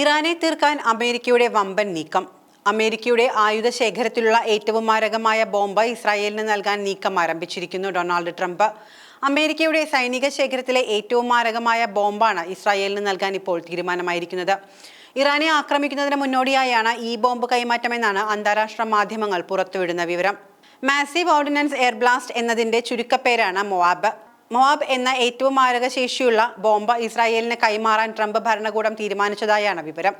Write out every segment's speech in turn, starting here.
ഇറാനെ തീർക്കാൻ അമേരിക്കയുടെ വമ്പൻ നീക്കം. അമേരിക്കയുടെ ആയുധ ശേഖരത്തിലുള്ള ഏറ്റവും മാരകമായ ബോംബ് ഇസ്രായേലിന് നൽകാൻ നീക്കം ആരംഭിച്ചിരിക്കുന്നു ഡൊണാൾഡ് ട്രംപ്. അമേരിക്കയുടെ സൈനിക ശേഖരത്തിലെ ഏറ്റവും മാരകമായ ബോംബാണ് ഇസ്രായേലിന് നൽകാൻ ഇപ്പോൾ തീരുമാനമായിരിക്കുന്നത്. ഇറാനെ ആക്രമിക്കുന്നതിന് മുന്നോടിയായാണ് ഈ ബോംബ് കൈമാറ്റമെന്നാണ് അന്താരാഷ്ട്ര മാധ്യമങ്ങൾ പുറത്തുവിടുന്ന വിവരം. മാസീവ് ഓർഡിനൻസ് എയർ ബ്ലാസ്റ്റ് എന്നതിന്റെ ചുരുക്കപ്പേരാണ് മൊവാബ്. മൊവാബ് എന്ന ഏറ്റവും മാരകശേഷിയുള്ള ബോംബ് ഇസ്രായേലിന് കൈമാറാൻ ട്രംപ് ഭരണകൂടം തീരുമാനിച്ചതായാണ് വിവരം.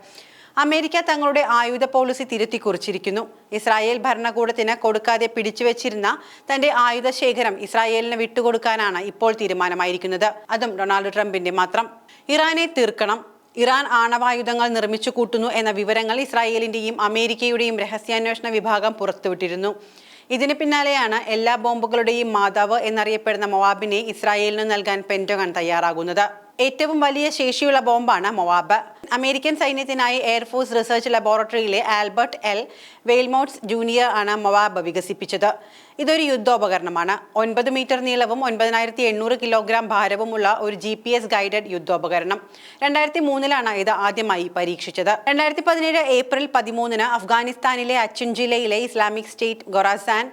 അമേരിക്ക തങ്ങളുടെ ആയുധ പോളിസി തിരുത്തി കുറിച്ചിരിക്കുന്നു ഇസ്രായേൽ ഭരണകൂടത്തിന് കൊടുക്കാതെ പിടിച്ചുവെച്ചിരുന്ന തന്റെ ആയുധ ശേഖരം ഇസ്രായേലിന് വിട്ടുകൊടുക്കാനാണ് ഇപ്പോൾ തീരുമാനമായിരിക്കുന്നത്. അതും ഡൊണാൾഡ് ട്രംപിന്റെ മാത്രം. ഇറാനെ തീർക്കണം. ഇറാൻ ആണവായുധങ്ങൾ നിർമ്മിച്ചു കൂട്ടുന്നു എന്ന വിവരങ്ങൾ ഇസ്രായേലിന്റെയും അമേരിക്കയുടെയും രഹസ്യാന്വേഷണ വിഭാഗം പുറത്തുവിട്ടിരുന്നു. ഇതിന് പിന്നാലെയാണ് എല്ലാ ബോംബുകളുടെയും മാതാവ് എന്നറിയപ്പെടുന്ന മൊവാബിനെ ഇസ്രായേലിന് നൽകാൻ പെന്റഗൺ തയ്യാറാകുന്നത്. ഏറ്റവും വലിയ ശേഷിയുള്ള ബോംബാണ് മൊവാബ്. അമേരിക്കൻ സൈന്യത്തിനായി എയർഫോഴ്സ് റിസർച്ച് ലബോറട്ടറിയിലെ ആൽബർട്ട് എൽ. വെയിൽമോട്ട്സ് ജൂനിയർ ആണ് മൊവാബ് വികസിപ്പിച്ചത്. ഇതൊരു യുദ്ധോപകരണമാണ്. ഒൻപത് മീറ്റർ നീളവും ഒൻപതിനായിരത്തി എണ്ണൂറ് കിലോഗ്രാം ഭാരവുമുള്ള ഒരു ജി പി എസ് ഗൈഡഡ് യുദ്ധോപകരണം. രണ്ടായിരത്തി മൂന്നിലാണ് ഇത് ആദ്യമായി പരീക്ഷിച്ചത്. രണ്ടായിരത്തി പതിനേഴ് ഏപ്രിൽ പതിമൂന്നിന് അഫ്ഗാനിസ്ഥാനിലെ അച്ചുൻ ജില്ലയിലെ ഇസ്ലാമിക് സ്റ്റേറ്റ് ഗൊറാസാൻ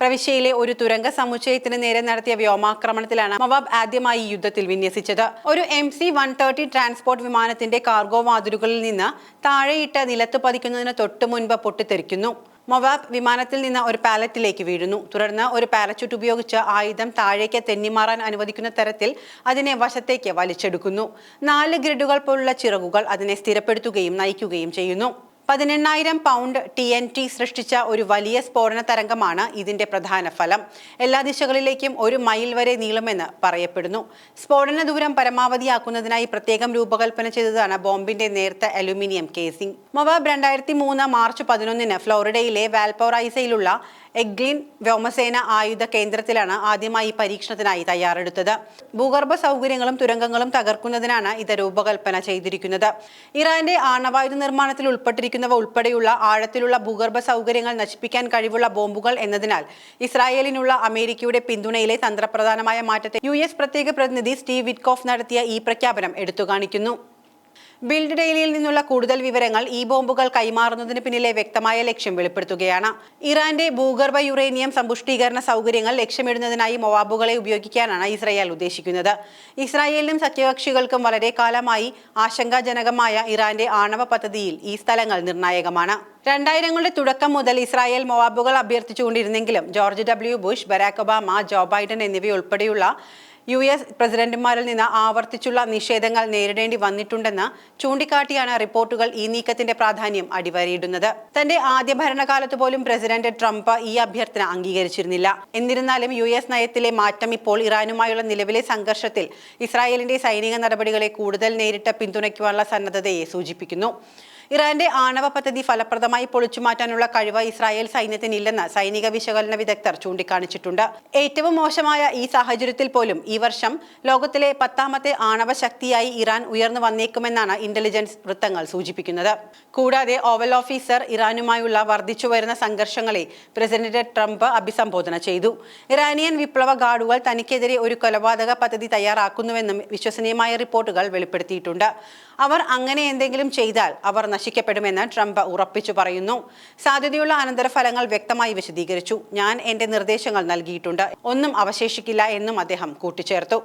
പ്രവിശ്യയിലെ ഒരു തുരങ്ക സമുച്ചയത്തിന് നേരെ നടത്തിയ വ്യോമാക്രമണത്തിലാണ് മവാബ് ആദ്യമായി യുദ്ധത്തിൽ വിന്യസിച്ചത്. ഒരു M C one thirty transport വിമാനത്തിന്റെ കാർഗോ വാതിലുകളിൽ നിന്ന് താഴെയിട്ട് നിലത്ത് പതിക്കുന്നതിന് തൊട്ടു മുൻപ് പൊട്ടിത്തെറിക്കുന്നു. മൊവാബ് വിമാനത്തിൽ നിന്ന് ഒരു പാലറ്റിലേക്ക് വീഴുന്നു. തുടർന്ന് ഒരു പാരച്യൂട്ട് ഉപയോഗിച്ച് ആയുധം താഴേക്ക് തെന്നിമാറാൻ അനുവദിക്കുന്ന തരത്തിൽ അതിനെ വശത്തേക്ക് വലിച്ചെടുക്കുന്നു. നാല് ഗ്രിഡുകൾ പോലുള്ള ചിറകുകൾ അതിനെ സ്ഥിരപ്പെടുത്തുകയും നയിക്കുകയും ചെയ്യുന്നു. പതിനെണ്ണായിരം പൗണ്ട് ടി എൻ ടി സൃഷ്ടിച്ച ഒരു വലിയ സ്ഫോടന തരംഗമാണ് ഇതിന്റെ പ്രധാന ഫലം. എല്ലാ ദിശകളിലേക്കും ഒരു മൈൽ വരെ നീളുമെന്ന് പറയപ്പെടുന്നു. സ്ഫോടന ദൂരം പരമാവധിയാക്കുന്നതിനായി പ്രത്യേകം രൂപകൽപ്പന ചെയ്തതാണ് ബോംബിന്റെ നേർത്ത അലുമിനിയം കേസിംഗ് മൊബാബ് രണ്ടായിരത്തി മൂന്ന് മാർച്ച് പതിനൊന്നിന് ഫ്ലോറിഡയിലെ വാൽപോറൈസയിലുള്ള എഗ്ലിൻ വ്യോമസേന ആയുധ കേന്ദ്രത്തിലാണ് ആദ്യമായി പരീക്ഷണത്തിനായി തയ്യാറെടുത്തത്. ഭൂഗർഭ സൗകര്യങ്ങളും തുരങ്കങ്ങളും തകർക്കുന്നതിനാണ് ഇത് രൂപകൽപ്പന ചെയ്തിരിക്കുന്നത്. ഇറാന്റെ ആണവായുധ നിർമ്മാണത്തിൽ ഉൾപ്പെട്ടിരിക്കുന്നവ ഉൾപ്പെടെയുള്ള ആഴത്തിലുള്ള ഭൂഗർഭ സൗകര്യങ്ങൾ നശിപ്പിക്കാൻ കഴിവുള്ള ബോംബുകൾ എന്നതിനാൽ ഇസ്രായേലിനുള്ള അമേരിക്കയുടെ പിന്തുണയിലെ തന്ത്രപ്രധാനമായ മാറ്റത്തെ യു പ്രത്യേക പ്രതിനിധി സ്റ്റീവ് വിറ്റ്കോഫ് നടത്തിയ ഈ പ്രഖ്യാപനം എടുത്തുകാണിക്കുന്നു. ബിൽഡ് ഡെയിലിയിൽ നിന്നുള്ള കൂടുതൽ വിവരങ്ങൾ ഈ ബോംബുകൾ കൈമാറുന്നതിന് പിന്നിലെ വ്യക്തമായ ലക്ഷ്യം വെളിപ്പെടുത്തുകയാണ്. ഇറാന്റെ ഭൂഗർഭ യുറേനിയം സമ്പുഷ്ടീകരണ സൗകര്യങ്ങൾ ലക്ഷ്യമിടുന്നതിനായി മൊവാബുകളെ ഉപയോഗിക്കാനാണ് ഇസ്രായേൽ ഉദ്ദേശിക്കുന്നത്. ഇസ്രായേലിനും സഖ്യകക്ഷികൾക്കും വളരെ കാലമായി ആശങ്കാജനകമായ ഇറാന്റെ ആണവ പദ്ധതിയിൽ ഈ സ്ഥലങ്ങൾ നിർണായകമാണ്. രണ്ടായിരങ്ങളുടെ തുടക്കം മുതൽ ഇസ്രായേൽ മൊവാബുകൾ അഭ്യർത്ഥിച്ചുകൊണ്ടിരുന്നെങ്കിലും George W Bush Barack Obama Joe Biden എന്നിവയുൾപ്പെടെയുള്ള യു എസ് പ്രസിഡന്റുമാരിൽ നിന്ന് ആവർത്തിച്ചുള്ള നിഷേധങ്ങൾ നേരിടേണ്ടി വന്നിട്ടുണ്ടെന്ന് ചൂണ്ടിക്കാട്ടിയാണ് റിപ്പോർട്ടുകൾ ഈ നീക്കത്തിന്റെ പ്രാധാന്യം അടിവരയിടുന്നത്. തന്റെ ആദ്യ ഭരണകാലത്ത് പോലും പ്രസിഡന്റ് ട്രംപ് ഈ അഭ്യർത്ഥന അംഗീകരിച്ചിരുന്നില്ല. എന്നിരുന്നാലും യു എസ് നയത്തിലെ മാറ്റം ഇപ്പോൾ ഇറാനുമായുള്ള നിലവിലെ സംഘർഷത്തിൽ ഇസ്രായേലിന്റെ സൈനിക നടപടികളെ കൂടുതൽ നേരിട്ട് പിന്തുണയ്ക്കുവാനുള്ള സന്നദ്ധതയെ സൂചിപ്പിക്കുന്നു. ഇറാന്റെ ആണവ പദ്ധതി ഫലപ്രദമായി പൊളിച്ചുമാറ്റാനുള്ള കഴിവ് ഇസ്രായേൽ സൈന്യത്തിനില്ലെന്ന് സൈനിക വിശകലന വിദഗ്ധർ ചൂണ്ടിക്കാണിച്ചിട്ടുണ്ട്. ഏറ്റവും മോശമായ ഈ സാഹചര്യത്തിൽ പോലും ഈ വർഷം ലോകത്തിലെ പത്താമത്തെ ആണവ ശക്തിയായി ഇറാൻ ഉയർന്നു വന്നേക്കുമെന്നാണ് ഇന്റലിജൻസ് വൃത്തങ്ങൾ സൂചിപ്പിക്കുന്നത്. കൂടാതെ ഓവൽ ഓഫീസർ ഇറാനുമായുള്ള വർദ്ധിച്ചു വരുന്ന സംഘർഷങ്ങളെ പ്രസിഡന്റ് ട്രംപ് അഭിസംബോധന ചെയ്തു. ഇറാനിയൻ വിപ്ലവ ഗാർഡുകൾ തനിക്കെതിരെ ഒരു കൊലപാതക പദ്ധതി തയ്യാറാക്കുന്നുവെന്നും വിശ്വസനീയമായ റിപ്പോർട്ടുകൾ വെളിപ്പെടുത്തിയിട്ടുണ്ട്. അവർ അങ്ങനെ എന്തെങ്കിലും ചെയ്താൽ അവർ നശിക്കപ്പെടുമെന്ന് ട്രംപ് ഉറപ്പിച്ചു പറയുന്നു. സാധ്യതയുള്ള അനന്തരഫലങ്ങൾ വ്യക്തമായി വിശദീകരിച്ചു. ഞാൻ എന്റെ നിർദ്ദേശങ്ങൾ നൽകിയിട്ടുണ്ട്. ഒന്നും അവശേഷിക്കില്ല എന്നും അദ്ദേഹം കൂട്ടിച്ചേർത്തു.